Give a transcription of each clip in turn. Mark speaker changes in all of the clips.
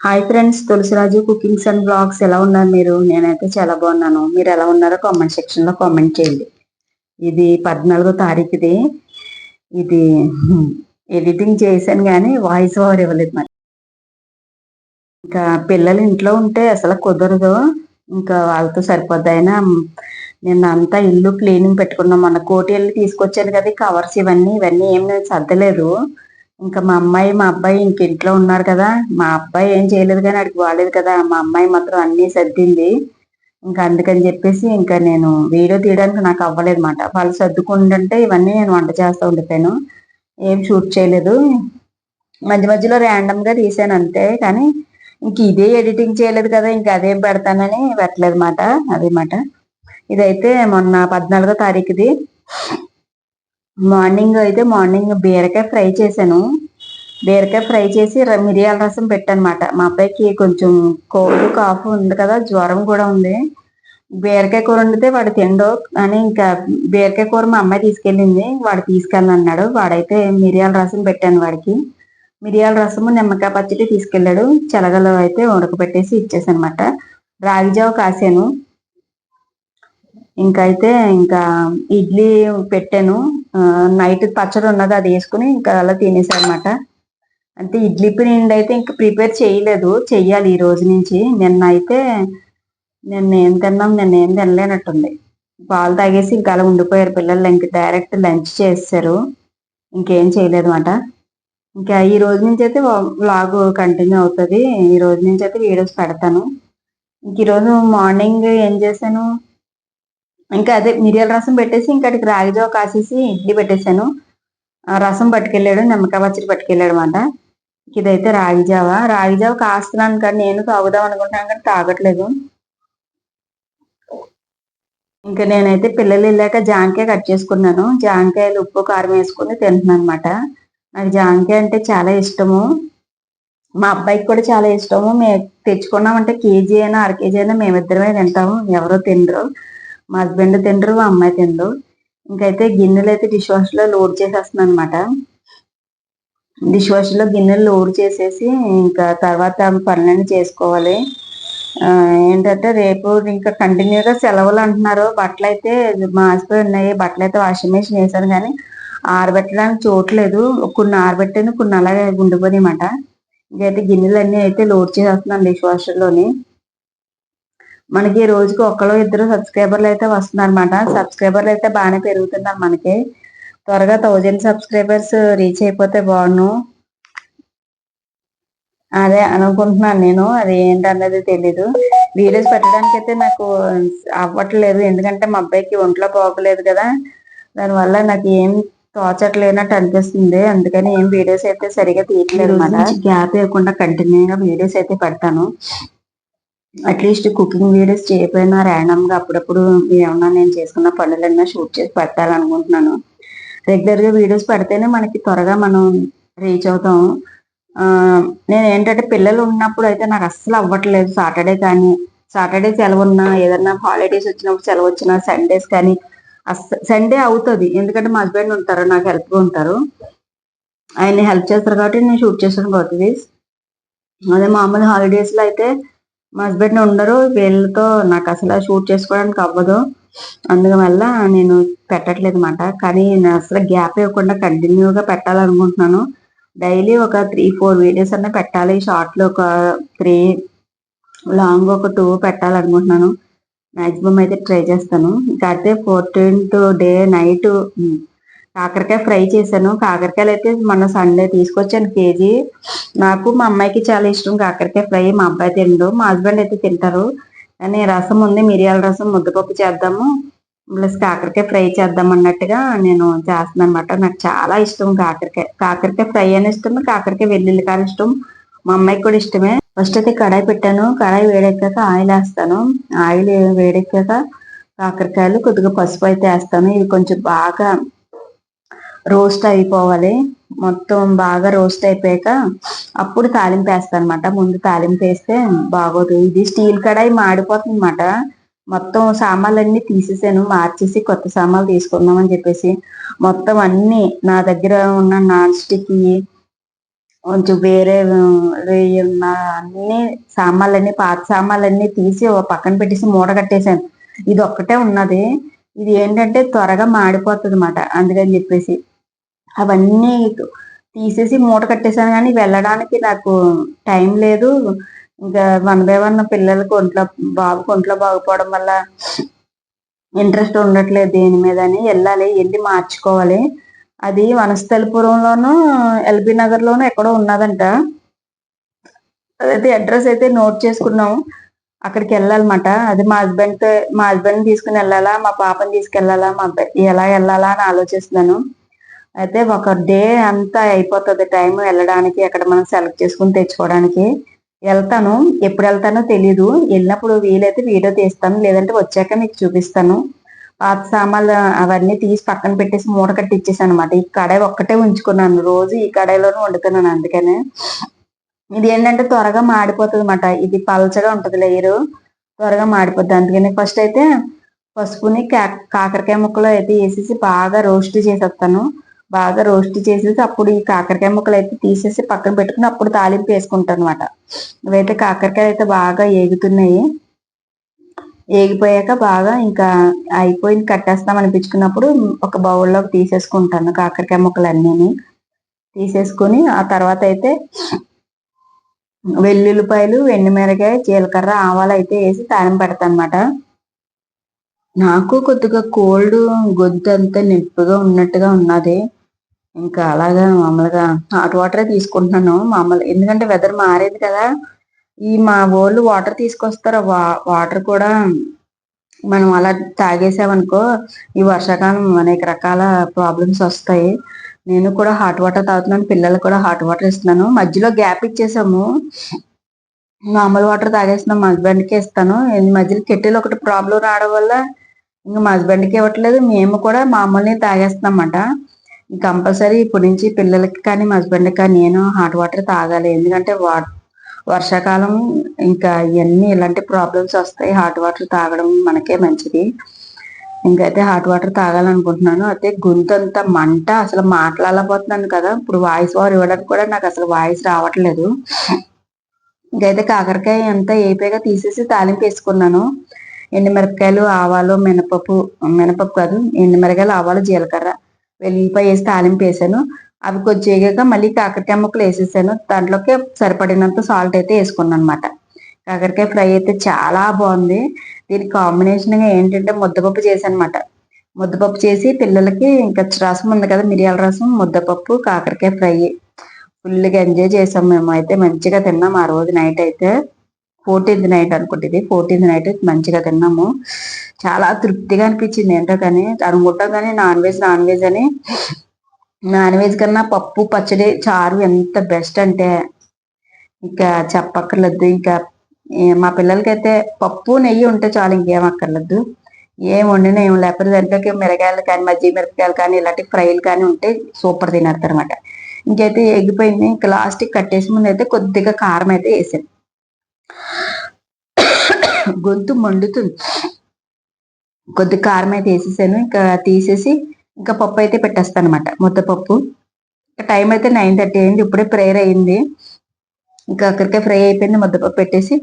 Speaker 1: Hi friends Tulasiraju cookings and blogs ఎలా ఉన్నారు మీరు? నేనైతే చాలా బాగున్నాను. మీరు ఎలా ఉన్నారో కామెంట్ సెక్షన్లో కామెంట్ చేయండి. ఇది పద్నాలుగో తారీఖుది. ఇది ఎడిటింగ్ చేశాను కానీ వాయిస్ ఓవర్ ఇవ్వలేదు మరి. ఇంకా పిల్లలు ఇంట్లో ఉంటే అసలు కుదరదు. ఇంకా వాళ్ళతో సరిపోద్దైనా నిన్న అంతా ఇల్లు క్లీనింగ్ పెట్టుకున్నాం. మొన్న కోటి వెళ్ళి తీసుకొచ్చాను కదా కవర్స్ ఇవన్నీ ఇవన్నీ ఏమి సర్దలేదు. ఇంకా మా అమ్మాయి మా అబ్బాయి ఇంక ఇంట్లో ఉన్నారు కదా. మా అబ్బాయి ఏం చేయలేదు కానీ అడిగి బాగాలేదు కదా. మా అమ్మాయి మాత్రం అన్ని సర్దింది. ఇంకా అందుకని చెప్పేసి ఇంకా నేను వీడియో తీయడానికి నాకు అవ్వలేదు అనమాట వాళ్ళు సర్దుకుంటుంటే ఇవన్నీ నేను వంట చేస్తూ ఉండిపోయాను. ఏం షూట్ చేయలేదు. మధ్య మధ్యలో ర్యాండమ్గా తీసాను అంతే. కానీ ఇంక ఇదే ఎడిటింగ్ చేయలేదు కదా. ఇంకా అదేం పెడతానని పెట్టలేదు మాట అదే మాట ఇదైతే మొన్న పద్నాలుగో తారీఖుది. మార్నింగ్ అయితే మార్నింగ్ బీరకాయ ఫ్రై చేశాను. బీరకాయ ఫ్రై చేసి మిరియాల రసం పెట్టనమాట. మా అబ్బాయికి కొంచెం కోల్డ్ కాఫ్ ఉంది కదా జ్వరం కూడా ఉంది. బీరకాయ కూర వండితే వాడు తిండో అని ఇంకా బీరకాయ కూర మా అమ్మాయి తీసుకెళ్ళింది. వాడు తీసుకెళ్ళన్నాడు వాడైతే మిరియాల రసం పెట్టాను వాడికి. మిరియాల రసము నిమ్మకాయ పచ్చడి తీసుకెళ్ళాడు. చెలగలు అయితే ఉడకబెట్టేసి ఇచ్చేసానమాట. రాగిజావ కాసాను. ఇంకా అయితే ఇంకా ఇడ్లీ పెట్టాను. నైట్ పచ్చడి ఉన్నది అది వేసుకుని ఇంకా అలా తినేసారనమాట అంటే ఇడ్లీ పిండి అయితే ఇంకా ప్రిపేర్ చేయలేదు చెయ్యాలి ఈ రోజు నుంచి. నిన్న అయితే నిన్న ఏం తిన్నాం నిన్న ఏం తినలేనట్టుంది. పాలు తాగేసి ఇంకా అలా ఉండిపోయారు పిల్లలు ఇంక డైరెక్ట్ లంచ్ చేస్తారు ఇంకేం చేయలేదు అనమాట ఇంకా ఈ రోజు నుంచి అయితే వ్లాగ్ కంటిన్యూ అవుతుంది. ఈ రోజు నుంచి అయితే వీడియోస్ పెడతాను. ఇంక ఈరోజు మార్నింగ్ ఏం చేశాను? ఇంకా అదే మిరియాల రసం పెట్టేసి ఇంకా అక్కడికి రాగిజావ కాసేసి ఇడ్లీ పెట్టేశాను. రసం పట్టుకెళ్ళాడు నిమ్మకాయ పచ్చడి పట్టుకెళ్ళాడు అనమాట ఇదైతే రాగిజావ రాగిజావ కాస్తున్నాను కానీ నేను తాగుదాం అనుకుంటున్నాను కానీ తాగట్లేదు. ఇంకా నేనైతే పిల్లలు వెళ్ళాక జాంకాయ కట్ చేసుకున్నాను. జాంకాయలు ఉప్పు కారం వేసుకుని తింటున్నాను అనమాట నాకు జాంకాయ అంటే చాలా ఇష్టము. మా అబ్బాయికి కూడా చాలా ఇష్టము. మేము తెచ్చుకున్నామంటే కేజీ అయినా అర కేజీ అయినా మేమిద్దరమే తింటాము. ఎవరో తినరు. మా హస్బెండ్ తిండ్రు మా అమ్మాయి తిండ్రు. ఇంకైతే గిన్నెలు అయితే డిష్ వాష్లో లోడ్ చేసేస్తున్నాను అనమాట డిష్ వాష్లో గిన్నెలు లోడ్ చేసేసి ఇంకా తర్వాత పనులన్నీ చేసుకోవాలి. ఏంటంటే రేపు ఇంకా కంటిన్యూగా సెలవులు అంటున్నారు. బట్టలు అయితే మాసిపోయి ఉన్నాయి. బట్టలు అయితే వాషింగ్ మెషిన్ వేసాను కానీ ఆరబెట్టడానికి చూడలేదు కొన్ని ఆరబెట్టాను కొన్ని అలాగే ఉండిపోయి అనమాట ఇంకైతే గిన్నెలు అయితే లోడ్ చేసేస్తున్నాను డిష్ వాషర్లోని మనకి రోజుకి ఒకళ్ళు ఇద్దరు సబ్స్క్రైబర్లు అయితే వస్తున్నారు అనమాట సబ్స్క్రైబర్లు అయితే బాగానే పెరుగుతున్నారు మనకి. త్వరగా థౌజండ్ సబ్స్క్రైబర్స్ రీచ్ అయిపోతే బాగున్నాను అదే అనుకుంటున్నాను నేను. అది ఏంటన్నది తెలీదు. వీడియోస్ పెట్టడానికి అయితే నాకు అవ్వట్లేదు. ఎందుకంటే మా అబ్బాయికి ఒంట్లో పోగలేదు కదా. దానివల్ల నాకు ఏం తోచట్లేనట్టు అనిపిస్తుంది. అందుకని ఏం వీడియోస్ అయితే సరిగా తీయట్లేదు అనమాట గ్యాప్ ఇవ్వకుండా కంటిన్యూగా వీడియోస్ అయితే పెడతాను. అట్లీస్ట్ కుకింగ్ వీడియోస్ చేయకపోయినా ర్యాండమ్గా అప్పుడప్పుడు ఏమన్నా నేను చేసుకున్న పనులన్నా షూట్ చేసి పెట్టాలనుకుంటున్నాను. రెగ్యులర్గా వీడియోస్ పెడితేనే మనకి త్వరగా మనం రీచ్ అవుతాం నేను ఏంటంటే పిల్లలు ఉన్నప్పుడు అయితే నాకు అస్సలు అవ్వట్లేదు. సాటర్డే కానీ సాటర్డే సెలవు ఉన్నా ఏదన్నా హాలిడేస్ వచ్చినప్పుడు సెలవు వచ్చినా సండేస్ కానీ సండే అవుతుంది. ఎందుకంటే మా హస్బెండ్ ఉంటారు నాకు హెల్ప్గా ఉంటారు. ఆయన్ని హెల్ప్ చేస్తారు కాబట్టి నేను షూట్ చేస్తాను అవుతుంది అదే మామూలు హాలిడేస్లో అయితే మా హస్బెండ్ ఉండరు వీళ్ళతో నాకు అసలు షూట్ చేసుకోవడానికి అవ్వదు. అందువల్ల నేను పెట్టట్లేదు అనమాట కానీ నేను అసలు గ్యాప్ ఇవ్వకుండా కంటిన్యూగా పెట్టాలనుకుంటున్నాను. డైలీ ఒక త్రీ ఫోర్ వీడియోస్ అన్న పెట్టాలి. షార్ట్లో ఒక త్రీ లాంగ్ ఒక టూ పెట్టాలనుకుంటున్నాను. మాక్సిమం అయితే ట్రై చేస్తాను. కాకపోతే ఫోర్టీన్త్ డే నైట్ కాకరకాయ ఫ్రై చేశాను. కాకరకాయలు అయితే మొన్న సండే తీసుకొచ్చాను కేజీ. నాకు మా అమ్మాయికి చాలా ఇష్టం కాకరకాయ ఫ్రై. మా అబ్బాయి తినడు మా హస్బెండ్ అయితే తింటారు. కానీ రసం ఉంది. మిరియాల రసం ముద్దపప్పు చేద్దాము. ప్లస్ కాకరకాయ ఫ్రై చేద్దాం అన్నట్టుగా నేను చేస్తున్నాను అనమాట నాకు చాలా ఇష్టం కాకరకాయ. కాకరకాయ ఫ్రై అని ఇష్టం కాకరకాయ వెల్లుల్లికాయలు ఇష్టం. మా అమ్మాయికి కూడా ఇష్టమే. ఫస్ట్ అయితే కడాయి పెట్టాను. కడాయి వేడెక్కాక ఆయిల్ వేస్తాను. ఆయిల్ వేడెక్కాక కాకరకాయలు కొద్దిగా పసుపు అయితే వేస్తాను. ఇవి కొంచెం బాగా రోస్ట్ అయిపోవాలి. మొత్తం బాగా రోస్ట్ అయిపోయాక అప్పుడు తాలింపు వేస్తాను అనమాట ముందు తాలింపు వేస్తే బాగోదు. ఇది స్టీల్ కడాయి మాడిపోతుంది అనమాట మొత్తం సామాన్లన్నీ తీసేసాను. మార్చేసి కొత్త సామాన్లు తీసుకుందాం అని చెప్పేసి మొత్తం అన్ని నా దగ్గర ఉన్న నాన్ స్టిక్ కొంచెం వేరే ఉన్న అన్ని సామాన్లన్నీ పాత సామాన్లన్నీ తీసి పక్కన పెట్టేసి మూట కట్టేశాను. ఇది ఒక్కటే ఉన్నది. ఇది ఏంటంటే త్వరగా మాడిపోతుంది అనమాట అందుకని చెప్పేసి అవన్నీ తీసేసి మూట కట్టేశాను కానీ వెళ్ళడానికి నాకు టైం లేదు. ఇంకా వన్ బై వన్ పిల్లలకి ఒంట్లో బాబు ఒంట్లో బాగుపోవడం వల్ల ఇంట్రెస్ట్ ఉండట్లేదు దేని మీద అని వెళ్ళాలి వెళ్ళి మార్చుకోవాలి. అది వనస్థలిపురంలోను ఎల్బీ నగర్లోను ఎక్కడో ఉన్నదంట. అదైతే అడ్రస్ అయితే నోట్ చేసుకున్నాం అక్కడికి వెళ్ళాలన్నమాట. అది మా హస్బెండ్తో మా హస్బెండ్ తీసుకుని వెళ్ళాలా మా పాపని తీసుకెళ్ళాలా మా అబ్బాయి ఎలా వెళ్ళాలా అని ఆలోచిస్తున్నాను. అయితే ఒక డే అంతా అయిపోతుంది టైం వెళ్ళడానికి అక్కడ మనం సెలెక్ట్ చేసుకుని తెచ్చుకోవడానికి. వెళ్తాను. ఎప్పుడు వెళ్తానో తెలీదు. వెళ్ళినప్పుడు వీలైతే వీడియో తీస్తాను. లేదంటే వచ్చాక మీకు చూపిస్తాను. పాత సామాన్లు అవన్నీ తీసి పక్కన పెట్టేసి మూట కట్టిచ్చేసాను అనమాట ఈ కడాయి ఒక్కటే ఉంచుకున్నాను. రోజు ఈ కడాయిలోనే వండుతున్నాను అందుకనే. ఇది ఏంటంటే త్వరగా మాడిపోతుంది అనమాట ఇది పలచగా ఉంటుంది లేయరు. త్వరగా మాడిపోద్ది. అందుకని ఫస్ట్ అయితే పసుపుని కాకరకాయ ముక్కలు అయితే వేసేసి బాగా రోస్ట్ చేసేస్తాను. బాగా రోస్ట్ చేసేసి అప్పుడు ఈ కాకరకాయ ముక్కలు అయితే తీసేసి పక్కన పెట్టుకుని అప్పుడు తాలింపు వేసుకుంటాను అనమాట ఇవైతే కాకరకాయ అయితే బాగా ఏగుతున్నాయి. ఏగిపోయాక బాగా ఇంకా అయిపోయింది కట్టేస్తాం అనిపించుకున్నప్పుడు ఒక బౌల్లోకి తీసేసుకుంటాను కాకరకాయ ముక్కలు అన్నీ తీసేసుకుని ఆ తర్వాత అయితే వెల్లుల్లిపాయలు ఎండుమిరకాయ జీలకర్ర ఆవాలు అయితే వేసి తాళం పెడతాను అనమాట నాకు కొద్దిగా కోల్డ్ గొంతు అంతా నొప్పిగా ఉన్నట్టుగా ఉన్నది. ఇంకా అలాగా మామూలుగా. హాట్ వాటరే తీసుకుంటున్నాను మామూలు ఎందుకంటే వెదర్ మారేది కదా. ఈ మా వాళ్ళు వాటర్ తీసుకొస్తారు. వా వాటర్ కూడా మనం అలా తాగేసామనుకో ఈ వర్షాకాలం అనేక రకాల ప్రాబ్లమ్స్ వస్తాయి. నేను కూడా హాట్ వాటర్ తాగుతున్నాను. పిల్లలకు కూడా హాట్ వాటర్ ఇస్తున్నాను. మధ్యలో గ్యాప్ ఇచ్చేసాము. మామూలు వాటర్ తాగేస్తున్నాం. మా హస్బెండ్కి ఇస్తాను. మధ్యలో కెట్టిల్ ఒకటి ప్రాబ్లం రావడం వల్ల ఇంకా మా హస్బెండ్కి ఇవ్వట్లేదు. మేము కూడా మామూలుని తాగేస్తున్నాం అన్నమాట. కంపల్సరీ ఇప్పటి నుంచి పిల్లలకి కానీ మా హస్బెండ్కి కానీ నేను హాట్ వాటర్ తాగాలి. ఎందుకంటే వా వర్షాకాలం ఇంకా ఇవన్నీ ఇలాంటి ప్రాబ్లమ్స్ వస్తాయి. హాట్ వాటర్ తాగడం మనకే మంచిది. ఇంకైతే హాట్ వాటర్ తాగాలనుకుంటున్నాను. అయితే గొంతు మంట అసలు మాట్లాడలేకపోతున్నాను కదా. ఇప్పుడు వాయిస్ ఓవర్ ఇవ్వడానికి కూడా నాకు అసలు వాయిస్ రావట్లేదు. ఇంకైతే కాకరకాయ అంతా ఏపీగా తీసేసి తాలింపు వేసుకున్నాను. ఎండుమిరపకాయలు ఆవాలు మినపప్పు మినపప్పు కాదు ఎండుమిరకాయలు ఆవాలు జీలకర్ర వెల్లిపాయ వేసి తాలింపు వేసాను. అవి కొంచెం వేగాక మళ్ళీ కాకరకాయ ముక్కలు వేసేసాను. దాంట్లోకి సరిపడినంత సాల్ట్ అయితే వేసుకున్నాను అనమాట కాకరకాయ ఫ్రై అయితే చాలా బాగుంది. దీనికి కాంబినేషన్గా ఏంటంటే ముద్దపప్పు చేశాను అనమాట ముద్దపప్పు చేసి పిల్లలకి ఇంకా రసం ఉంది కదా మిరియాల రసం ముద్దపప్పు కాకరకాయ ఫ్రై. ఫుల్గా ఎంజాయ్ చేసాం మేము. అయితే మంచిగా తిన్నాం ఆ రోజు నైట్ అయితే. ఫోర్టీన్త్ నైట్ అనుకుంటుంది. ఫోర్టీన్త్ నైట్ మంచిగా తిన్నాము. చాలా తృప్తిగా అనిపించింది. ఏంటో కానీ అనుకుంటాం కానీ నాన్ వెజ్ నాన్ వెజ్ అని. నాన్ వెజ్ కన్నా పప్పు పచ్చడి చారు ఎంత బెస్ట్ అంటే ఇంకా చెప్పక్కర్లేదు. ఇంకా మా పిల్లలకైతే పప్పు నెయ్యి ఉంటే చాలు ఇంకేం అక్కర్లేదు. ఏం వండినా ఏం లేకపోతే దాంట్లోకి మిరగాయలు కానీ మజ్జి మిరపకాయలు కానీ ఇలాంటి ఫ్రైలు కానీ ఉంటే సూపర్ తినేస్తారు అనమాట ఇంకైతే ఎగిపోయింది. ఇంకా లాస్ట్ కట్టేసి ముందు అయితే కొద్దిగా కారం అయితే వేసాను. గొంతు మండుతుంది. కొద్ది కారం అయితే వేసేసాను. ఇంకా తీసేసి ఇంకా పప్పు అయితే పెట్టేస్తాను అనమాట ముద్దపప్పు టైం అయితే నైన్ థర్టీ అయింది. ఇప్పుడే ప్రేయర్ అయింది. ఇంకా అక్కడికే ఫ్రై అయిపోయింది. ముద్దపప్పు పెట్టేసి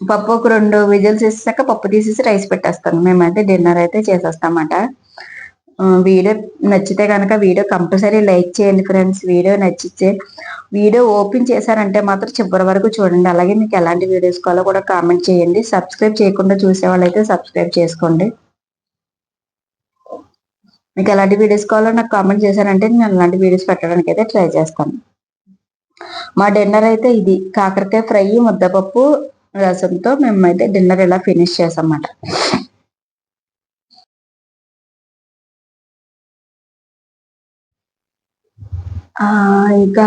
Speaker 1: పప్పు ఒక రెండు విజిల్స్ వేసాక పప్పు తీసేసి రైస్ పెట్టేస్తాను. మేమైతే డిన్నర్ అయితే చేసేస్తామన్నమాట వీడియో నచ్చితే కనుక వీడియో కంపల్సరీ లైక్ చేయండి ఫ్రెండ్స్. వీడియో నచ్చితే వీడియో ఓపెన్ చేశారంటే మాత్రం చివరి వరకు చూడండి. అలాగే మీకు ఎలాంటి వీడియోస్ కావాలో కూడా కామెంట్ చేయండి. సబ్స్క్రైబ్ చేయకుండా చూసే వాళ్ళైతే సబ్స్క్రైబ్ చేసుకోండి. మీకు ఎలాంటి వీడియోస్ కావాలో నాకు కామెంట్ చేశారంటే నేను అలాంటి వీడియోస్ పెట్టడానికి అయితే ట్రై చేస్తాను. మా డిన్నర్ అయితే ఇది. కాకరకాయ ఫ్రై ముద్దపప్పు రసంతో మేమైతే డిన్నర్ ఇలా ఫినిష్ చేసామన్నమాట ఇంకా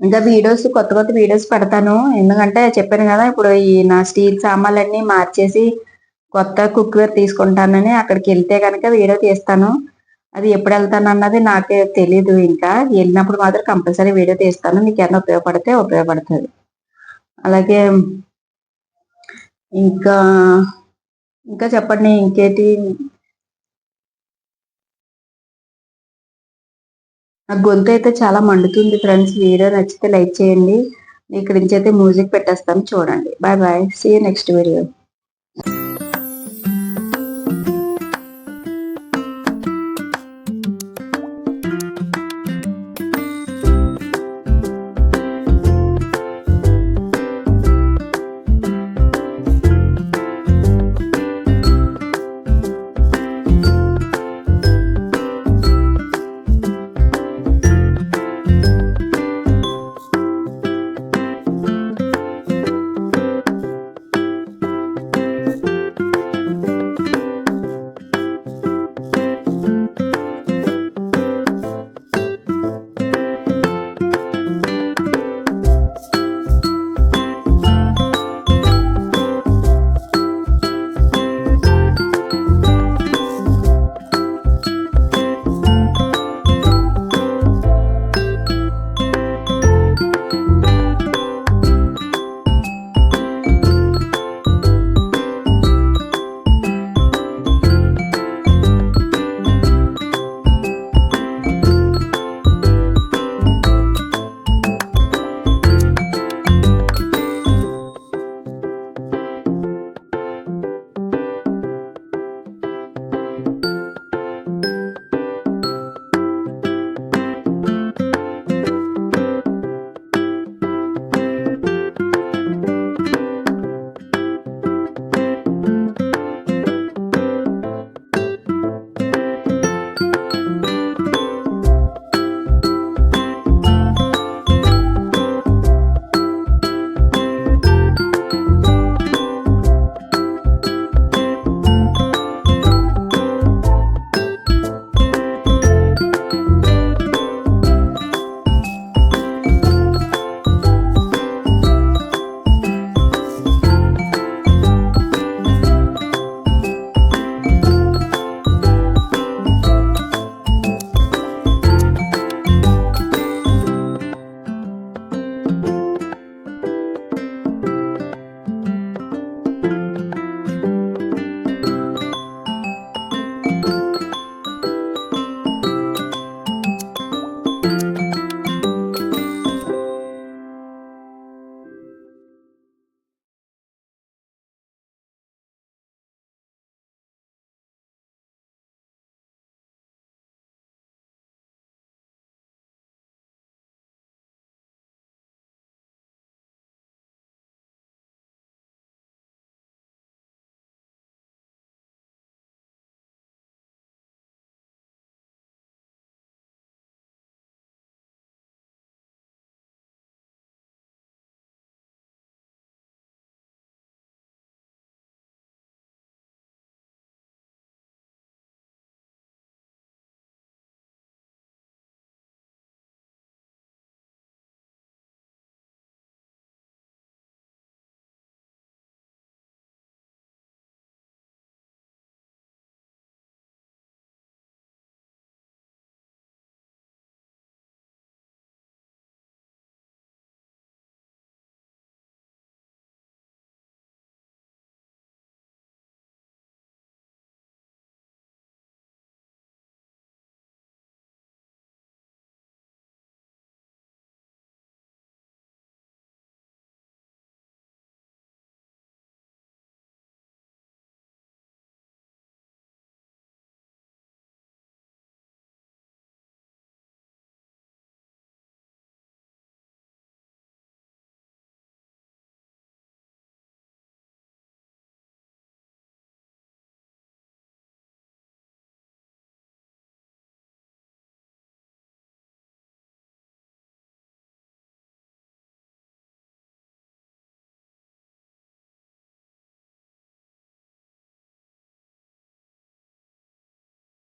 Speaker 1: ఇంకా వీడియోస్ కొత్త కొత్త వీడియోస్ పెడతాను. ఎందుకంటే చెప్పాను కదా ఇప్పుడు ఈ నా స్టీల్ సామాన్లన్నీ మార్చేసి కొత్త కుక్వేర్ తీసుకుంటానని అక్కడికి వెళ్తే కనుక వీడియో తీస్తాను. అది ఎప్పుడు వెళ్తాను అన్నది నాకు తెలీదు ఇంకా. వెళ్ళినప్పుడు మాత్రం కంపల్సరీ వీడియో తీస్తాను. మీకు ఏమైనా ఉపయోగపడితే ఉపయోగపడుతుంది. అలాగే ఇంకా ఇంకా చెప్పండి ఇంకేటి? నా గొంతు అయితే చాలా మండుతుంది ఫ్రెండ్స్. వీడియో నచ్చితే లైక్ చేయండి. ఇక్కడి నుంచి అయితే మ్యూజిక్ పెట్టేస్తాను చూడండి. Bye bye. See next video